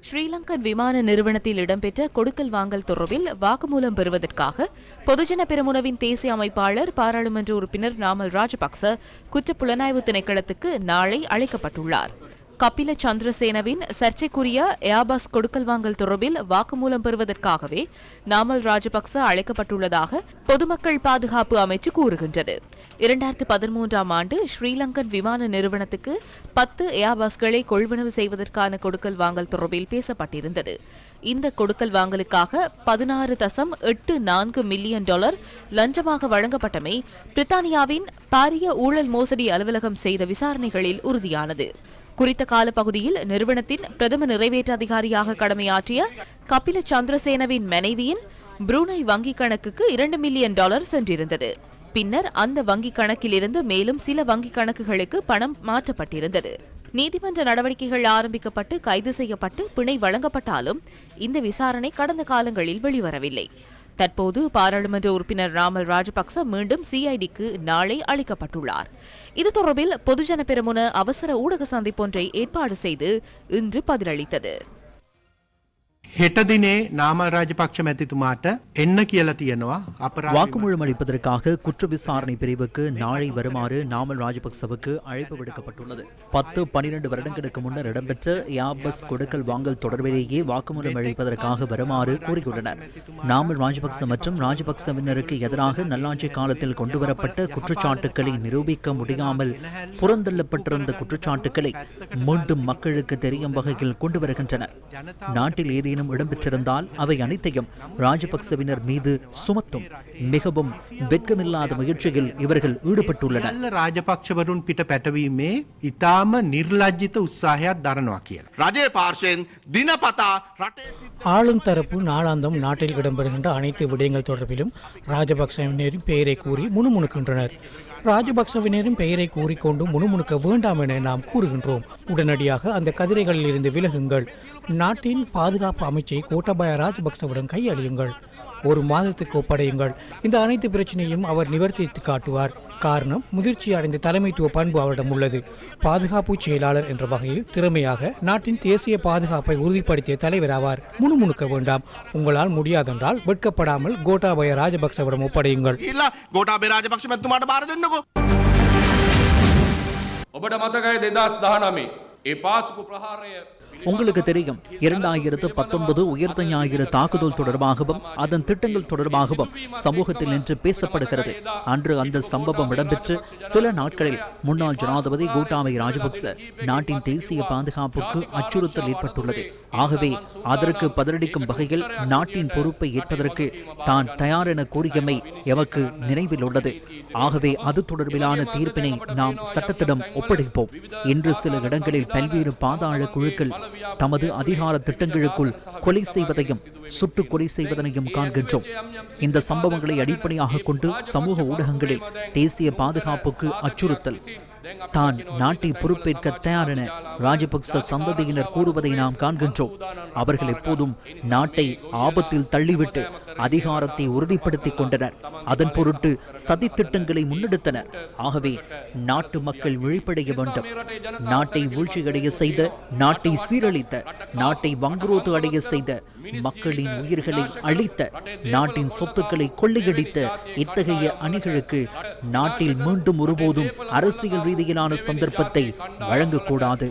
ஸ்ரீலங்கன் விமான நிறுவனத்தில் இடம்பெற்ற கொடுக்கல் வாங்கல் தொடர்பில் வாக்குமூலம் பெறுவதற்காக பொதுஜன பெரமுனவின் தேசிய அமைப்பாளர் பாராளுமன்ற உறுப்பினர் நாமல் ராஜபக்ச குற்றப்புலனாய்வு திணைக்களத்துக்கு நாளை அழைக்கப்பட்டுள்ளார். கபில சந்திரசேனவின் சர்ச்சைக்குரிய ஏபாஸ் கொடுக்கல் வாங்கல் தொடர்பில் வாக்குமூலம் பெறுவதற்காகவே நாமல் ராஜபக்ச அழைக்கப்பட்டுள்ளதாக பொதுமக்கள் பாதுகாப்பு அமைச்சு கூறுகின்றது. இரண்டாயிரத்து பதிமூன்றாம் ஆண்டு ஸ்ரீலங்கன் விமான நிறுவனத்துக்கு பத்து ஏர்பஸ்களை கொள்வனவு செய்வதற்கான கொடுக்கல் வாங்கல் தொடர்பில் பேசப்பட்டிருந்தது. இந்த கொடுக்கல் வாங்கலுக்காக பதினாறு தசம் எட்டு நான்கு மில்லியன் டாலர் லஞ்சமாக வழங்கப்பட்டமை பிரித்தானியாவின் பாரிய ஊழல் மோசடி அலுவலகம் செய்த விசாரணைகளில் உறுதியானது. குறித்த காலப்பகுதியில் நிறுவனத்தின் பிரதம நிறைவேற்று அதிகாரியாக கடமையாற்றிய கபில சந்திரசேனவின் மனைவியின் புரூனை வங்கிக் கணக்குக்கு இரண்டு மில்லியன் டாலர் சென்றிருந்தது. பின்னர் அந்த வங்கிக் கணக்கிலிருந்து மேலும் சில வங்கிக் கணக்குகளுக்கு பணம் மாற்றப்பட்டிருந்தது. நீதிமன்ற நடவடிக்கைகள் ஆரம்பிக்கப்பட்டு கைது செய்யப்பட்டு பிணை வழங்கப்பட்டாலும் இந்த விசாரணை கடந்த காலங்களில் வெளிவரவில்லை. தற்போது பாராளுமன்ற உறுப்பினர் ராமல் ராஜபக்ச மீண்டும் சிஐடிக்கு நாளை அளிக்கப்பட்டுள்ளார். இது தொடர்பில் பொதுஜன பெருமுன அவசர ஊடக சந்திப்பொன்றை ஏற்பாடு செய்து இன்று பதிலளித்தது. හෙට දිනේ නාමල් රාජපක්ෂ මැතිතුමාට එන්න කියලා තියෙනවා අපරාධ வாக்குமூலம் அளிப்பதற்காக குற்ற விசாரணை பிரிவுக்கு நாளை வருமாறு நாமல் ராஜபக்சவுக்கு அழைப்பு விடுக்கப்பட்டுள்ளது பத்து பனிரெண்டு வருடங்களுக்கு முன்னர் இடம்பெற்ற யாபஸ் கொடுக்கல் வாங்கல் தொடர்பிலேயே வாக்குமூலம் அளிப்பதற்காக வருமாறு கூறியுள்ளனர் நாமல் ராஜபக்ச மற்றும் ராஜபக்சவினருக்கு எதிராக நல்லாட்சி காலத்தில் கொண்டுவரப்பட்ட குற்றச்சாட்டுக்களை நிரூபிக்க முடியாமல் புறந்தள்ளப்பட்டிருந்த குற்றச்சாட்டுக்களை மீண்டும் மக்களுக்கு தெரியும் வகையில் கொண்டு வருகின்றனர் நாட்டில் ஏதேனும் இடம்பெற்றிருந்தால் அவை அனைத்தையும் ராஜபக்சவினர் மீது சுமத்தும் மிகவும் வெட்கமில்லாத முயற்சியில் இவர்கள் ஈடுபட்டுள்ளனர் සියල්ල රාජපක්ෂවරුන් පිට පැටවීමේ ඉතාම නිර්ලජ්ජිත උත්සාහයක් දරනවා කියලා. රජයේ පාර්ශයෙන් දිනපතා රටේ සිද්ධ ஆளும் தரப்பு நாளாந்தம் நாட்டில் இடம்பெறுகின்ற அனைத்து விடயங்கள் தொடர்பிலும் ராஜபக்சவினரின் பெயரை கூறி முணுமுணுக்கின்றனர் ராஜபக்சவினரின் பெயரை கூறிக்கொண்டு முணுமுணுக்க வேண்டாம் என நாம் கூறுகின்றோம் உடனடியாக அந்த கதிரைகளில் இருந்து விலகுங்கள் நாட்டின் பாதுகாப்பு அமைச்சை கோட்டபாய ராஜபக்சவிடம் கையளியுங்கள் ஒரு மாதத்துக்கு ஒப்படையுங்கள் இந்த அனைத்து பிரச்சனையும் அவர் நிவர்த்தித்து காட்டுவார் காரணம் முதிர்ச்சி அடைந்த தலைமைத்துவ பண்பு அவரிடம் உள்ளது பாதுகாப்பு செயலாளர் என்ற வகையில் திறமையாக நாட்டின் தேசிய பாதுகாப்பை உறுதிப்படுத்திய தலைவர் ஆவார் முணுமுணுக்க வேண்டாம் உங்களால் முடியாதென்றால் வெட்கப்படாமல் கோட்டாபய ராஜபக்சவிடம் ஒப்படையுங்கள் ඉල්ලා ගෝටාබේ රාජපක්ෂ මැතුමාට බාර දෙන්නකෝ ඔබට මතකයි දෙදස් දානමේ ඒ පාසුකු ප්‍රහාරය உங்களுக்கு தெரியும் இரண்டாயிரத்து பத்தொன்பது உயர்த்த ஞாயிறு தாக்குதல் தொடர்பாகவும் அதன் திட்டங்கள் தொடர்பாகவும் சமூகத்தில் நின்று பேசப்படுகிறது. அன்று அந்த சம்பவம் இடம்பெற்று சில நாட்களில் முன்னாள் ஜனாதிபதி கூட்டாமை ராஜபக்ச நாட்டின் தேசிய பாதுகாப்புக்கு அச்சுறுத்தல் ஏற்பட்டுள்ளது. ஆகவே அதற்கு பதிலளிக்கும் வகையில் நாட்டின் பொறுப்பை ஏற்பதற்கு தான் தயார் என கூறியமை எமக்கு நினைவில் உள்ளது. ஆகவே அது தொடர்பிலான தீர்ப்பினை நாம் சட்டத்திடம் ஒப்படைப்போம். இன்று சில இடங்களில் பல்வேறு பாதாள குழுக்கள் தமது அதிகார திட்டங்களுக்குள் கொலை செய்வதையும் சுட்டுக் கொலை செய்வதனையும் காண்கின்றோம். இந்த சம்பவங்களை அடிப்படையாக கொண்டு சமூக ஊடகங்களில் தேசிய பாதுகாப்புக்கு அச்சுறுத்தல் தான் நாட்டை பொறுப்பேற்க தயார் என ராஜபக்ச சந்ததியினர் கூறுவதை நாம் காண்கின்றோம் அவர்கள் எப்போதும் நாட்டை ஆபத்தில் தள்ளிவிட்டு அதிகாரத்தை உறுதிப்படுத்திக் கொண்டனர் அதன் பொருட்டு சதித்திட்டங்களை முன்னெடுத்தனர் ஆகவே நாட்டு மக்கள் விழிப்படைய வேண்டும் நாட்டை வீழ்ச்சியடைய செய்த நாட்டை சீரழித்த நாட்டை வங்குரோத்து அடைய செய்த மக்களின் உயிர்களை அழித்த நாட்டின் சொத்துக்களை கொள்ளையடித்த இத்தகைய அணிகளுக்கு நாட்டில் மீண்டும் ஒருபோதும் அரசியல் ரீதியிலான சந்தர்ப்பத்தை வழங்கக்கூடாது.